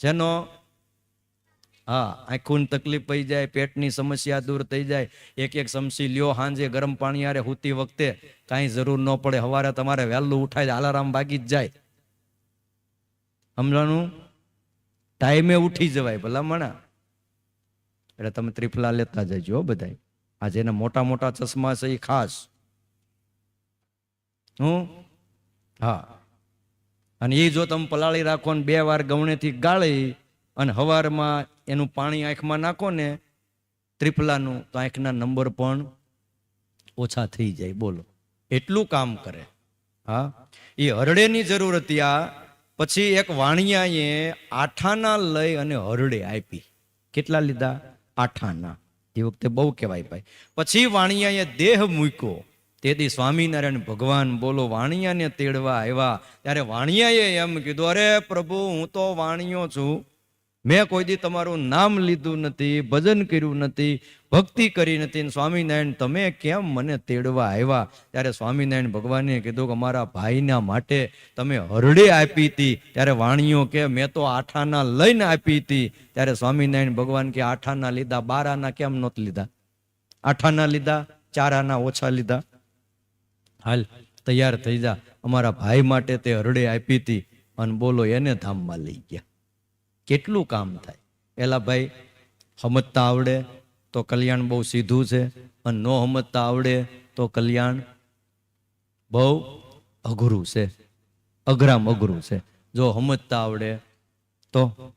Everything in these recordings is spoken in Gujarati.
જેનો, હા આંખું તકલીફ પડી જાય, પેટની સમસ્યા દૂર થઈ જાય, એક એક સમસી લ્યો, હાંજે ગરમ પાણી આરે હુતી વખતે કાંઈ જરૂર ન પડે સવારે તમારે વહેલું ઉઠાય આલારામ ભાગી જ જાય. સમજાણું ટાઈમે ઉઠી જવાય ભલા મણા એટલે તમે ત્રિફલા લેતા જજો હો બધાય. આ જેને મોટા મોટા ચશ્મા છે એ ખાસ. હું? હા. અને એ જો તમે પલાળી રાખો ને બે વાર ગવણેથી ગાળી અને હવારમાં એનું પાણી આંખમાં નાખો ને ત્રિપલાનું તો આંખના નંબર પણ ઓછા થઈ જાય. બોલો. એટલું કામ કરે. હા? એ હરડેની જરૂર હતી આ. પછી એક વાણિયાએ આઠાના લઈ અને હરડે આપી. કેટલા લીધા? આઠાના. એ વખતે બહુ કહેવાય ભાઈ. પછી વાણિયાએ દેહ મૂક્યો. તેથી સ્વામિનારાયણ ભગવાન બોલો, વાણિયાને તેડવા આવ્યા. ત્યારે વાણિયાએ એમ કીધું, અરે પ્રભુ, હું તો વાણિયો છું. મેં કોઈ દી તમારું નામ લીધું નથી, ભજન કર્યું નથી, ભક્તિ કરી નથી. સ્વામિનારાયણ, તમે કેમ મને તેડવા આવ્યા? ત્યારે સ્વામિનારાયણ ભગવાને કીધું કે, અમારા ભાઈના માટે તમે હરડે આપી હતી. ત્યારે વાણીઓ કે, મેં તો આઠાના લઈને આપી હતી. ત્યારે સ્વામિનારાયણ ભગવાન કે, આઠાના લીધા, બારાના કેમ નહોત લીધા? આઠાના લીધા, ચારાના ઓછા લીધા? હાલ તૈયાર થઈ જા. અમારા ભાઈ માટે તે હરડે આપી હતી અને બોલો એને ધામમાં લઈ ગયા. કેટલું કામ થાય? એલા ભાઈ સમજતા આવડે તો કલ્યાણ બહુ સીધું છે અને ન સમજતા આવડે તો કલ્યાણ બહુ અઘરું છે. અઘરામ અઘરું છે. જો સમજતા આવડે તો?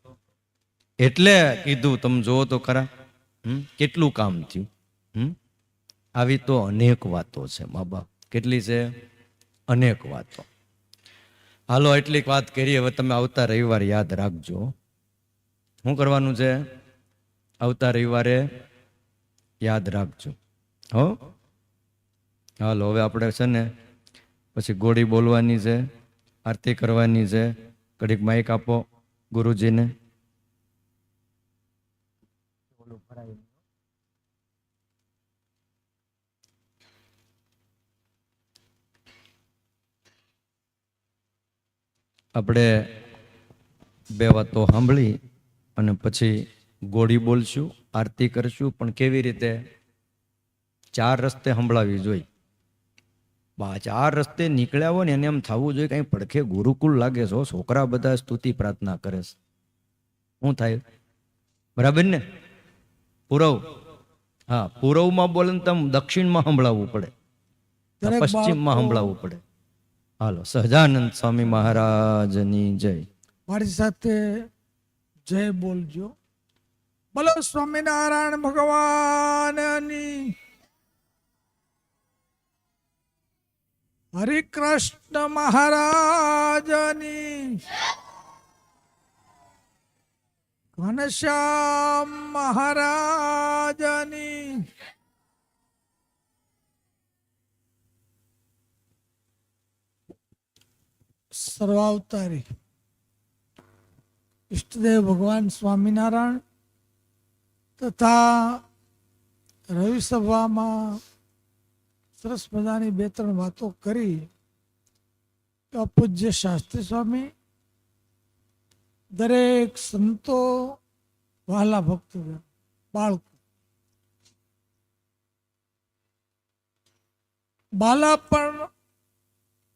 એટલે કીધું, તમે જુઓ તો ખરા. હમ? કેટલું કામ થયું? હમ? આવી તો અનેક વાતો છે, મા બાપ. કેટલી છે? અનેક વાતો. હાલો, એટલીક વાત કરીએ. હવે તમે આવતા રવિવાર યાદ રાખજો. શું કરવાનું છે? આવતા રવિવારે યાદ રાખજો. હો? હાલો, હવે આપણે છે ને પછી ગોળી બોલવાની છે, આરતી કરવાની છે. ઘડીક માઇક આપો ગુરુજીને. આપણે બે વાતો સાંભળી અને પછી ગોળી બોલશું આરતી કરશું પણ કેવી રીતે? ચાર રસ્તે સંભળાવી જોઈ. બા ચાર રસ્તે નીકળ્યા હોય ને એને એમ થવું જોઈએ કઈ પડખે ગુરુકુળ લાગે છે છોકરા બધા સ્તુતિ પ્રાર્થના કરે છે. શું થાય? બરાબર ને? પૂરવ. હા પૂરવમાં બોલે ને તમે દક્ષિણમાં સંભળાવવું પડે. પશ્ચિમમાં સંભળાવવું પડે. હાલો, સહજાનંદ સ્વામી મહારાજની જય. મારી સાથે જય બોલજો. બોલો સ્વામિનારાયણ ભગવાનની. હરે કૃષ્ણ મહારાજની. ઘનશ્યામ મહારાજની. સર્વાવતારી. ઈષ્ટદેવ ભગવાન સ્વામિનારાયણ તથા રવિ સભામાં સરસ મજાની બે ત્રણ વાતો કરી. પૂજ્ય શાસ્ત્રી સ્વામી, દરેક સંતો વહાલા ભક્તો બાળકો. બાલા પણ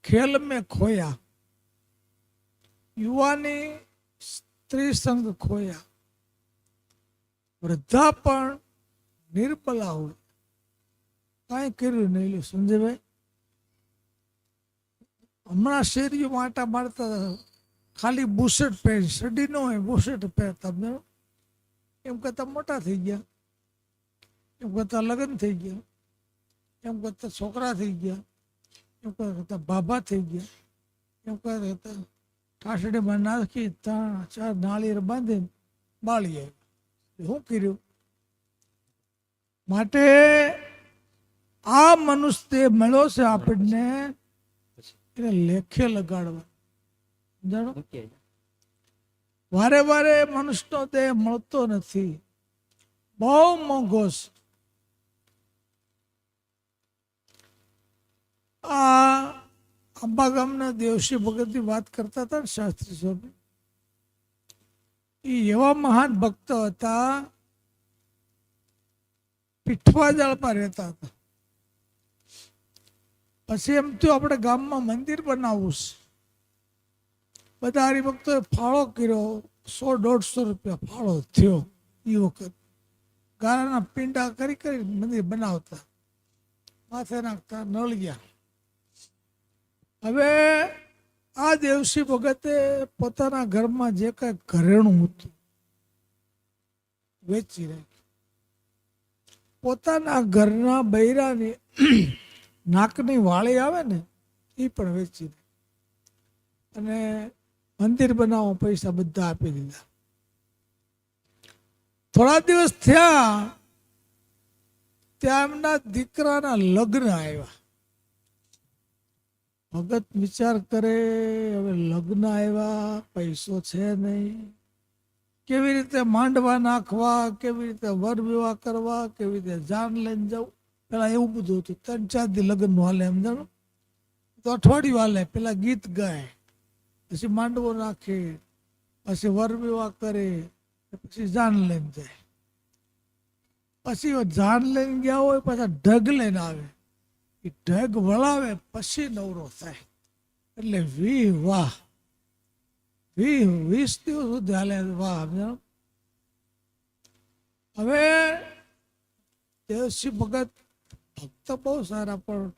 ખેલ મેં ખોયા. યુવાની સ્ત્રી સંગ ખોયા. વૃદ્ધા પણ નિર્બલા હોય. કાંઈ કર્યું નહીં લ્યો સંજયભાઈ. હમણાં શેરીઓ આટા મારતા ખાલી બુશર્ટ પહેરી સડી ન હોય, બુશર્ટ પહેરતા તમને એમ કરતા મોટા થઈ ગયા. એમ કરતા લગ્ન થઈ ગયા. એમ કરતા છોકરા થઈ ગયા. એમ કરતા બાબા થઈ ગયા. એમ કરતા ટાસડીમાં નાખી ત્રણ ચાર નાળિયેર બાંધીને બાળી આવી શું કર્યું? માટે આ મનુષ્ય મળ્યો છે આપણને એને લેખે લગાડવા. જાણો? વારે વારે મનુષ્યનો દેહ મળતો નથી. બહુ મોંઘો છે. આ અંબા ગામના દેવશી ભગતની વાત કરતા હતા ને શાસ્ત્રી સ્વામી. એ એવા મહાન ભક્ત હતા, પીઠવા જાળમાં રહેતા હતા. પછી એમ તો આપણે ગામમાં મંદિર બનાવવું છે. બધા હરિભક્તોએ ફાળો કર્યો, સો દોઢસો રૂપિયા ફાળો થયો એ વખત. ગાળાના પિંડા કરી કરી મંદિર બનાવતા. માથે નાખતા નળિયા હવે આ દેવસી ભગતે પોતાના ઘરમાં જે કઈ ઘરેણું હતું, વેચી નાખ્યું. પોતાના ઘરના બૈરાની નાકની વાળી આવે ને, એ પણ વેચી નાખી. અને મંદિર બનાવવા પૈસા બધા આપી દીધા. થોડા દિવસ થયા, ત્યાં એમના દીકરાના લગ્ન આવ્યા. ભગત વિચાર કરે, હવે લગ્ન આવ્યા, પૈસો છે નહીં. કેવી રીતે માંડવા નાખવા, કેવી રીતે વર વિવાહ કરવા, કેવી રીતે જાન લઈને જવું? પેલા એવું બધું હતું. ત્રણ ચાર દી લગ્ન હાલે એમ જાણો. તો અઠવાડિયું હાલે. પેલા ગીત ગાય, પછી માંડવો નાખે, પછી વર વિવાહ કરે, પછી જાન લઈને જાય. પછી જાન લઈને ગયા હોય, પાછા ઢગ લઈને આવે. એ ઢગ વળાવે પછી નવરો થાય. એટલે વી વાહ. વી વીસ દિવસ સુધી હાલે વાહ હવે દેવસિંહ ભગત ભક્ત બહુ સારા, પણ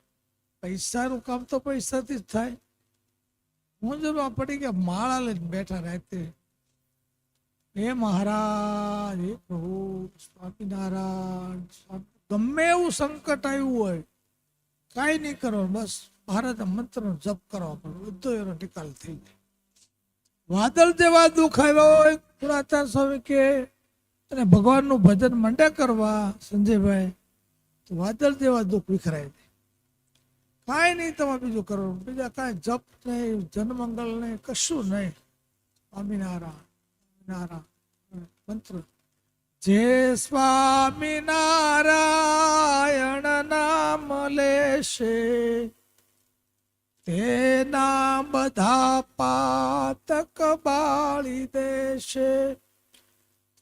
પૈસાનું કામ તો પૈસાથી જ થાય. મૂંઝવણમાં પડી ગયા માળા લઈને બેઠા રાતે. હે મહારાજ, હે પ્રભુ, સ્વામિનારાયણ ગમે એવું સંકટ આવ્યું હોય કાંઈ નહીં કરો, બસ ભારત મંત્રનો જપ કરો પણ બધો એનો નિકાલ થઈ જાય વાદળ જેવા દુઃખ આવ્યા હોય, પુરાતન સ્વામી કે અને ભગવાનનું ભજન મંડે કરવા, સંજયભાઈ? તો વાદળ જેવા દુઃખ વિખરાય કાંઈ નહીં તમે બીજું કરો, બીજા કાંઈ જપ નહીં, જનમંગલ નહીં, કશું નહીં. સ્વામિનારાયણ નારાયણ મંત્ર જે સ્વામિનારાયણ નામ લેશે, તેના બધા પાતક બાળી દેશે.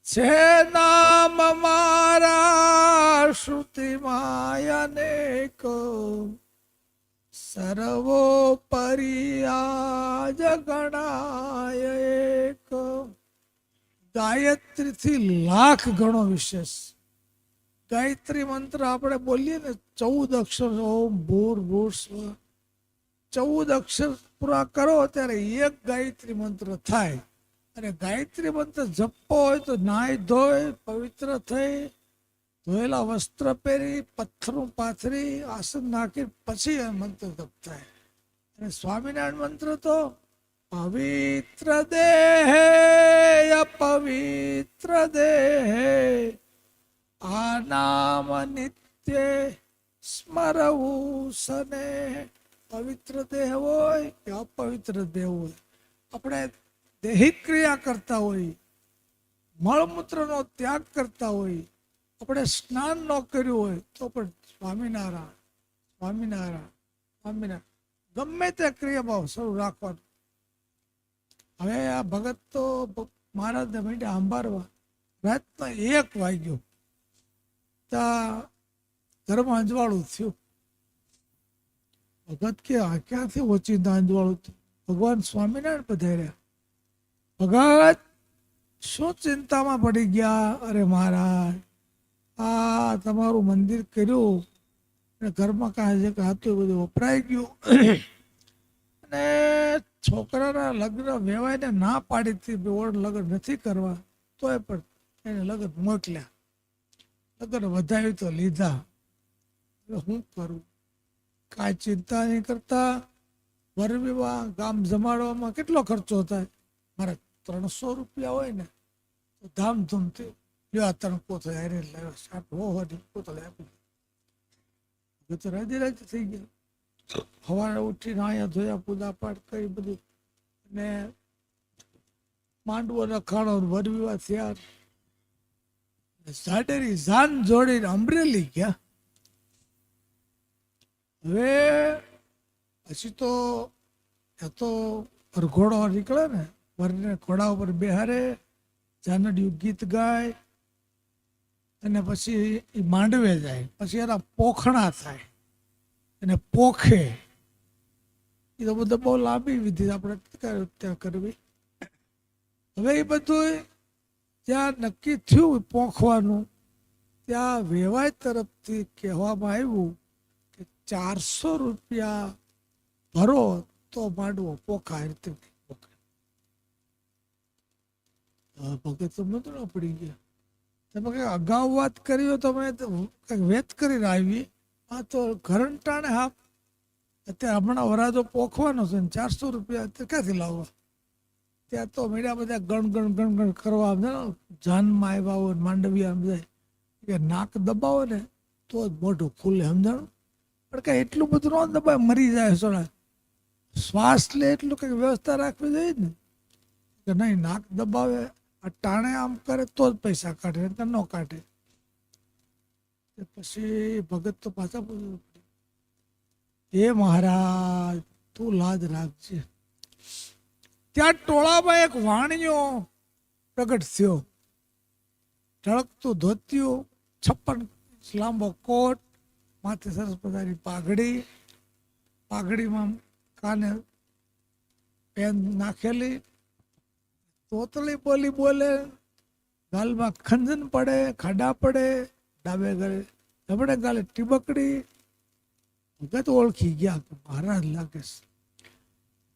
છે નામ મારા શ્રુતિમાય અનેક, સર્વોપરી આજ ગણાય. ગાયત્રીથી લાખ ગણો વિશેષ. ગાયત્રી મંત્ર આપણે બોલીએ ને, ચૌદ અક્ષર ઓમ ભૂર ભૂર સ્વ. ચૌદ અક્ષર પૂરા કરો ત્યારે એક ગાયત્રી મંત્ર થાય. અને ગાયત્રી મંત્ર જપવો હોય તો નાય ધોય પવિત્ર થઈ, ધોયેલા વસ્ત્ર પહેરી, પથ્થરું પાથરી, આસન નાખી પછી મંત્ર જપ થાય. અને સ્વામિનારાયણ મંત્ર તો પવિત્ર દેહે અપવિત્ર દેહે આ નામ નિત્ય સ્મરવું સને પવિત્ર દેહ હોય કે અપવિત્ર દેહ હોય આપણે દેહિક ક્રિયા કરતા હોય મળમૂત્રનો ત્યાગ કરતા હોય આપણે સ્નાન ન કર્યું હોય તો પણ સ્વામિનારાયણ સ્વામિનારાયણ સ્વામિનારાયણ ગમે તે ક્રિયાભાવ શરૂ રાખવાનું હવે આ ભગત તો મહારાજ મહારાજને માંડ્યા અંબારવા રાતના એક વાગ્યો. ત્યાં ઘરમાં અંજવાળું થયું. ભગત કે, આ ક્યાંથી ઓચિંતા અંજવાળું થયું? ભગવાન સ્વામિનારાયણ પધાર્યા. ભગત, શું ચિંતામાં પડી ગયા? અરે મહારાજ, આ તમારું મંદિર કર્યું. અને ઘરમાં કાંઈ જે હતું એ બધું વપરાઈ ગયું. અને છોકરાના લગ્ન વેવાઈને ના પાડીથી ઓળ લગ્ન નથી કરવા, તોય પણ એને લગ્ન મોકલ્યા. લગ્ન વધાવી તો લીધા. હું કરું? કાંઈ ચિંતા નહીં કરતા. વર વિવાહ ગામ જમાડવામાં કેટલો ખર્ચો થાય? મારે ત્રણસો રૂપિયા હોય ને, તો ધામધૂમથી લ્યો આ ત્રણ કોથળે હારે લાવ્યો. સાત હો હોની કોથળે આપી હવે તો રાજી રાજી થઈ ગયા. સવારે ઉઠીને અહીંયા ધોયા પૂજા પાઠ કરી બધું. અને માંડવો નખાણો વરવીવા થયા. સાડેરી જાન જોડીને અમરેલી ગયા. હવે પછી તો એ તો ઘોડો નીકળે ને, વરને ઘોડા ઉપર બેહારે, જાનડિયું ગીત ગાય, અને પછી એ માંડવે જાય. પછી એના પોખણા થાય. અને પોખે. એ તો બધું બહુ લાંબી વિધિ આપણે ત્યાં કરવી. હવે એ બધું જ્યાં નક્કી થયું પોખવાનું, ત્યાં વેવાય તરફથી કહેવામાં આવ્યું કે ચારસો રૂપિયા ભરો તો માંડવો પોખાય રીતે ભગત તો મંત્રો પડી ગયા. તમે કંઈક અગાઉ વાત કરી હોય તો મેં કંઈક વેત કરીને આવી આ તો ઘરંટાણે હા. અત્યારે હમણાં વરાજો પોખવાનો છે ને ચારસો રૂપિયા અત્યારે ક્યાંથી લાવો? ત્યાં તો મીડિયા બધા ગણ ગણ ગણ ગણ કરવા જાનમાં આવ્યા હોય માંડવી આમ જાય કે નાક દબાવો ને, તો જ મોઢું ખુલે, સમજાણું? પણ કાંઈ એટલું બધું ન દબાય, મરી જાય સોડા. શ્વાસ લે એટલું કંઈક વ્યવસ્થા રાખવી જોઈએ ને? કે નહીં, નાક દબાવે, આ ટાણે આમ કરે તો જ પૈસા કાઢે, નહીંતર ન કાઢે. તે પછી ભગત તો પાછા બોલવું પડે. એ મહારાજ, તું લાજ રાખજે. ત્યાં ટોળામાં એક વાણિયો પ્રગટ થયો. ઢળકતું ધોત્યું, છપ્પન લાંબો કોટ, માથે સરસ મજાની પાઘડી. પાઘડીમાં કાને પેન નાખેલી. તોતળી બોલી બોલે, ગાલમાં ખંજન પડે, ખાડા પડે. ડાબે ગાલે જમણે ગાલે ટીબકડી. ભગત ઓળખી ગયા કે મહારાજ લાગે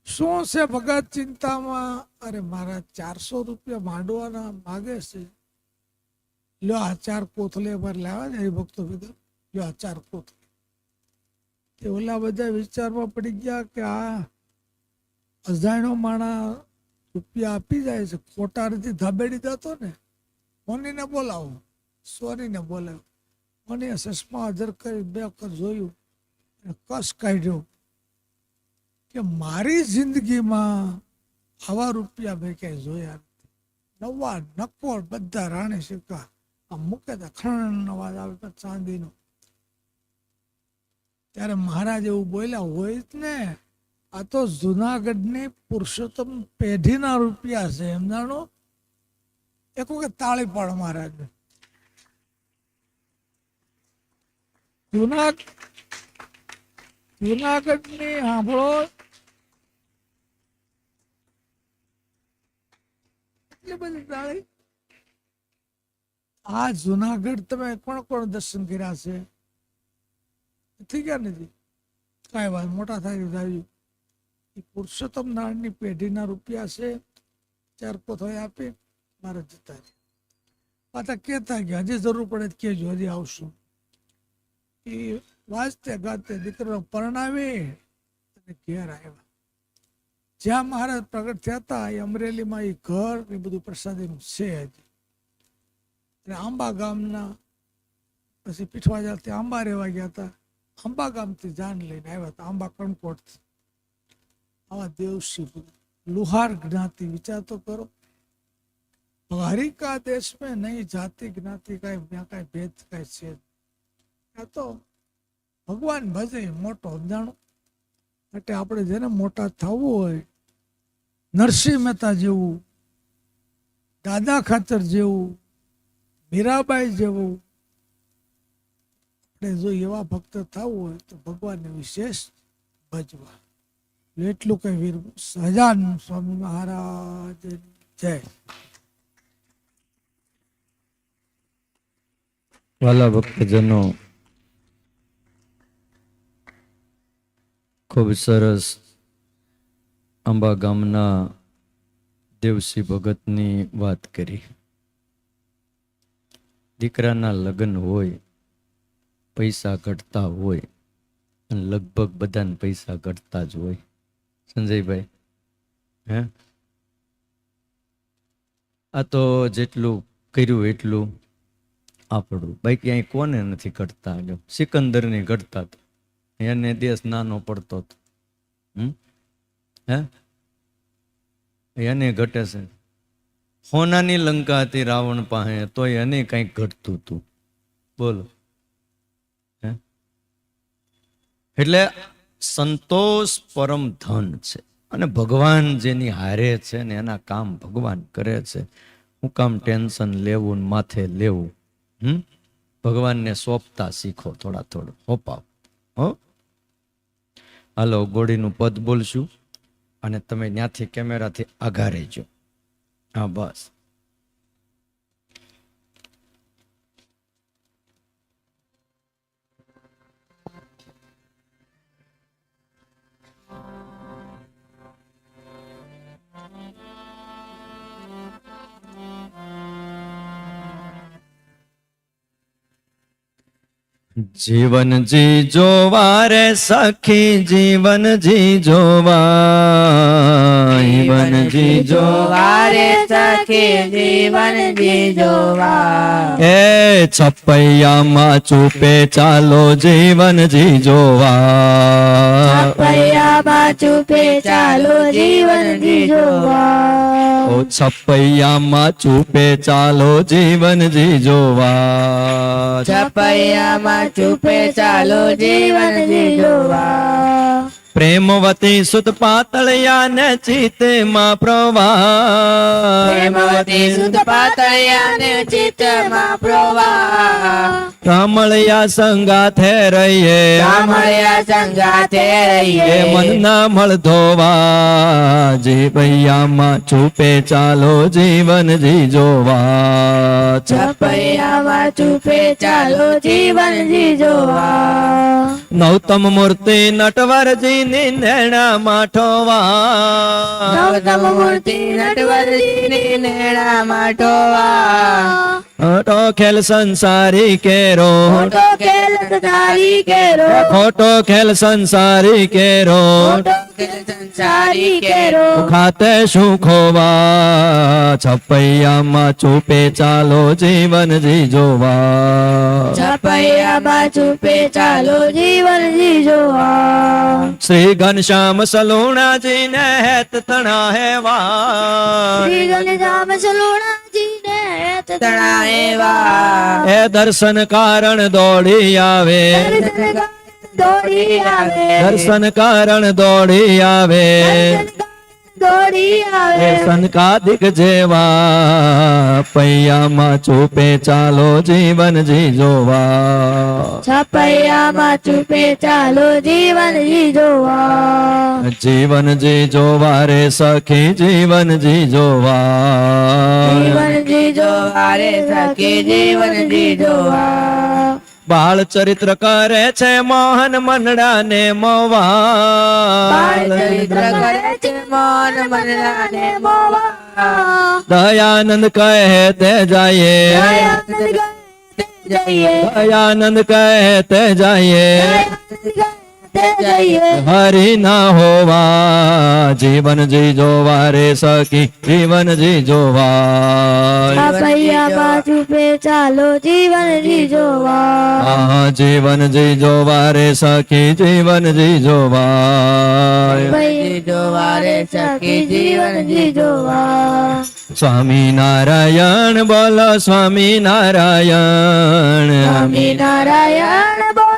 શું છે ભગત ચિંતામાં? અરે મારા ચારસો રૂપિયા માંડવાના માગે છે. લ્યો આ ચાર કોથલે પર લાવે ને એ ભક્તો બધા લ્યો આ ચાર કોથલે તે ઓલા બધા વિચારમાં પડી ગયા કે આ અજાણ્યો માણા રૂપિયા આપી જાય છે. ખોટા રીતે ધાબેડી જતો ને. મોનીને બોલાવો? સોનીને બોલાવ્યો મને ચશ્મા હાજર કરી બે વખત જોયું કસ કાઢ્યો કે મારી જિંદગીમાં આવા રૂપિયા મેં ક્યાંય જોયા નથી. નવા નકોર બધા રાણી સિક્કા આમ મૂકે તો ખણ અવાજ આવે ચાંદીનો. ત્યારે મહારાજ એવું બોલ્યા, હોય જ ને, આ તો જુનાગઢની પુરુષોત્તમ પેઢીના રૂપિયા છે, એમ જાણો? એક વખત તાળી પાડો મહારાજ જુના જુનાગઢની સાંભળો. એટલી બધી તાળી? આ જુનાગઢ તમે કોણ કોણ દર્શન કર્યા છે? થઈ ગયા નથી કાંઈ વાત મોટા થાય આવ્યું એ પુરુષોત્તમ નારાયણની પેઢીના રૂપિયા છે ચાર પોથોય આપી મારે જતા રહ્યા. પાછા કહેતા ગયા? હજી જરૂર પડે કહેજો હજી આવશું. એ વાંચતે, ગાતે, દીકરો પરણાવી અને ઘેર આવ્યા. જ્યાં મહારાજ પ્રગટ થયા હતા, એ અમરેલીમાં એ ઘર ને બધું પ્રસાદીનું છે અને આંબા ગામના, પછી પીઠવા જ્યાંથી આંબા રહેવા ગયા હતા. આંબા ગામથી જાન લઈને આવ્યા હતા, આંબા કણકોટથી. આવા દેવશી લુહાર જ્ઞાતિ વિચાર તો કરો. હરિકા દેશ મેં નહીં, જાતિ જ્ઞાતિ કાંઈ, ત્યાં કાંઈ ભેદ કાંઈ છે. તો ભગવાન ભજે મોટો જાણો એટલે આપણે જેને મોટા થવું હોય, નરસિંહ મહેતા જેવું, દાદા ખાચર જેવું, મીરાબાઈ જેવું, આપણે જો એવા ભક્ત થવું હોય તો ભગવાનને વિશેષ ભજવા. એટલું કઈ વીર સહજાન સ્વામી મહારાજ જય. વાલા ભક્તજનો ખૂબ સરસ આંબા ગામના દેવસી ભગતની વાત કરી. દીકરાના લગ્ન હોય, પૈસા ઘટતા હોય, અને લગભગ બધાને પૈસા ઘટતા જ હોય. સંજયભાઈ, હે? આ તો જેટલું કર્યું એટલું આપણું. બાકી અહીં કોને નથી ઘટતા સિકંદરની ઘટતા તો. એને દેશ નાનો પડતો હતો. એને ઘટે છે. હોનાની લંકા હતી રાવણ પાસે તો એને કંઈક ઘટતું હતું. બોલો. એટલે સંતોષ પરમ ધન છે. અને ભગવાન જેની હારે છે ને એના કામ ભગવાન કરે છે. હું કામ ટેન્શન લેવું ને માથે લેવું. હમ? ભગવાનને સોંપતા શીખો થોડા થોડું. હોપાવ હો? હાલો ગોળીનું પદ બોલશું અને તમે ત્યાંથી કેમેરાથી આઘા રહેજો. હા બસ. જીવન જી જોવા રે સખી જીવન જી જોવા જીવન જી જોવા રે સખી જીવન જીજોવા એ છપૈયામાં ચૂપે ચાલો જીવન જી જોવા પૈયામાં ચૂપે ચાલો જીવન જીજોવા. ઓ છપૈયામાં ચૂપે ચાલો જીવન જી જોવા છપૈયામાં ચૂપે ચાલો જીવન જીજોવા. પ્રેમવતી સુત પાતળિયા ને ચિત્તમાં પ્રવાહ. પ્રેમવતી સુત પાતળિયાને ચિત્તમાં પ્રવાહ. કમળિયા સંગાથે રહીએ. કામળિયા સંગાથે રહીએ. મનના મળ ધોવા. જીવૈયામાં છુપે ચાલો જીવન જી જોવા. છપૈયામાં છુપે ચાલો જીવન જીજોવા નૌતમ મૂર્તિ નટવરજી ની નેણા માઠોવા. ગૌતમ મૂર્તિ ટોવા ખોટો ખેલ સંસારી કેરો મોટો ખેલ સંસારી કેરો ખોટો ખેલ સંસારી કેરો મોટો ખેલ સંસારી કેરો ખાતે શું ખોવા છપૈયામાં ચૂપે ચાલો જીવન જી જોવા છપૈયામાં ચૂપે ચાલો જીવન જીજોવા શ્રી ઘનશ્યામ સલુણાજી ને હેત તણા હેવા શ્રી ઘનશ્યામ સલુણાજીને હેત તણા એવા એ દર્શન કારણ દોડી આવે. દર્શન દોડી આવે. દર્શન કારણ દોડી આવે. દોડી એ આવે સનકાદિક જેવા પૈયામાં ચૂપે ચાલો જીવન જી જોવા છપૈયામાં ચૂપે ચાલો જીવન જીજોવા જીવન જી જોવા રે સખી જીવન જી જોવા જીવન જીજોવા રે સખી જીવન જીજોવા બાળ ચરિત્ર કરે છે મોહન મનડા ને બાળ મોવા ચરિત્ર કરે છે મન મનરાને મોવા. દયાનંદ કહે તે જાયે જઈએ. દયાનંદ કહે તે જાય જઈએ. હરી ના હોવા જીવન જી જોવા રે સખી જીવન જી જોવા છપૈયામાં ચૂપે ચાલો જીવન જીજોવા આ જીવન જી જોવા રે સખી જીવન જી જોવા જીજોવા રે સખી જીવન જીજોવા સ્વામી નારાયણ બોલો સ્વામી નારાયણ. સ્વામી નારાયણ બોલો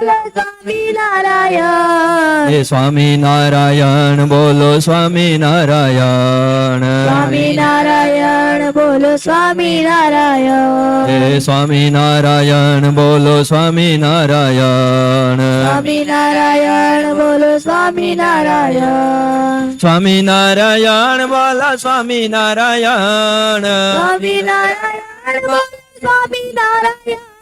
એ સ્વામી નારાયણ બોલો સ્વામી નારાયણ. સ્વામી નારાયણ બોલો સ્વામી નારાયણ. હે સ્વામી નારાયણ બોલો સ્વામી નારાયણ. સ્વામી નારાયણ બોલો સ્વામી નારાયણ. સ્વામી નારાયણ બોલો સ્વામી નારાયણ. સ્વામી નારાયણ બોલો સ્વામી નારાયણ.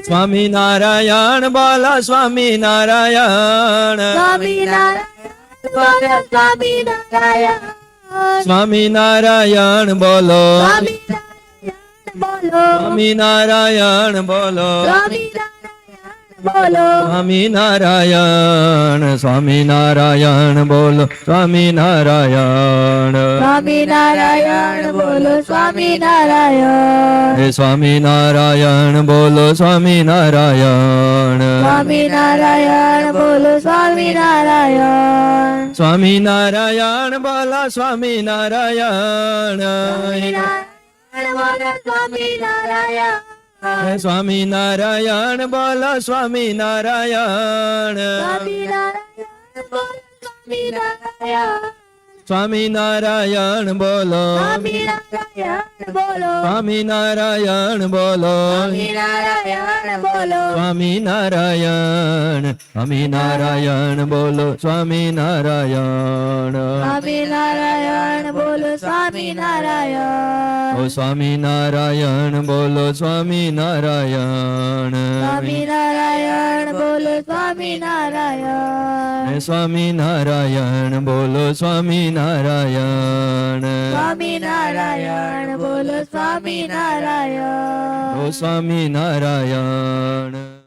સ્વામી નારાયણ બાલા સ્વામી નારાયણ. સ્વામી નારાયણ સ્વામી નારાયણ. સ્વામી નારાયણ બોલો. સ્વામી નારાયણ બોલો. સ્વામી નારાયણ બોલો. સ્વામી નારાયણ બોલો. સ્વામી નારાયણ. સ્વામી નારાયણ બોલો. સ્વામી નારાયણ. સ્વામી નારાયણ બોલો. સ્વામી નારાયણ. હે સ્વામી નારાયણ બોલો. સ્વામી નારાયણ. સ્વામી નારાયણ બોલો. સ્વામી નારાયણ. સ્વામી નારાયણ બોલો. સ્વામી નારાયણ. હે સ્વામી નારાયણ બોલો સ્વામી નારાયણ. સ્વામિનારાયણ બોલો સ્વામિનારાયણ બોલો. સ્વામિનારાયણ બોલો. સ્વામિનારાયણ સ્વામિનારાયણ બોલો. સ્વામિનારાયણ સ્વામિનારાયણ બોલો સ્વામિનારાયણ. ઓ સ્વામિનારાયણ બોલો સ્વામિનારાયણ. સ્વામિનારાયણ બોલો સ્વામિનારાયણ. સ્વામિનારાયણ બોલો સ્વામિનારાયણ. સ્વામિનારાયણ. બોલો સ્વામિનારાયણ. ઓ સ્વામિનારાયણ.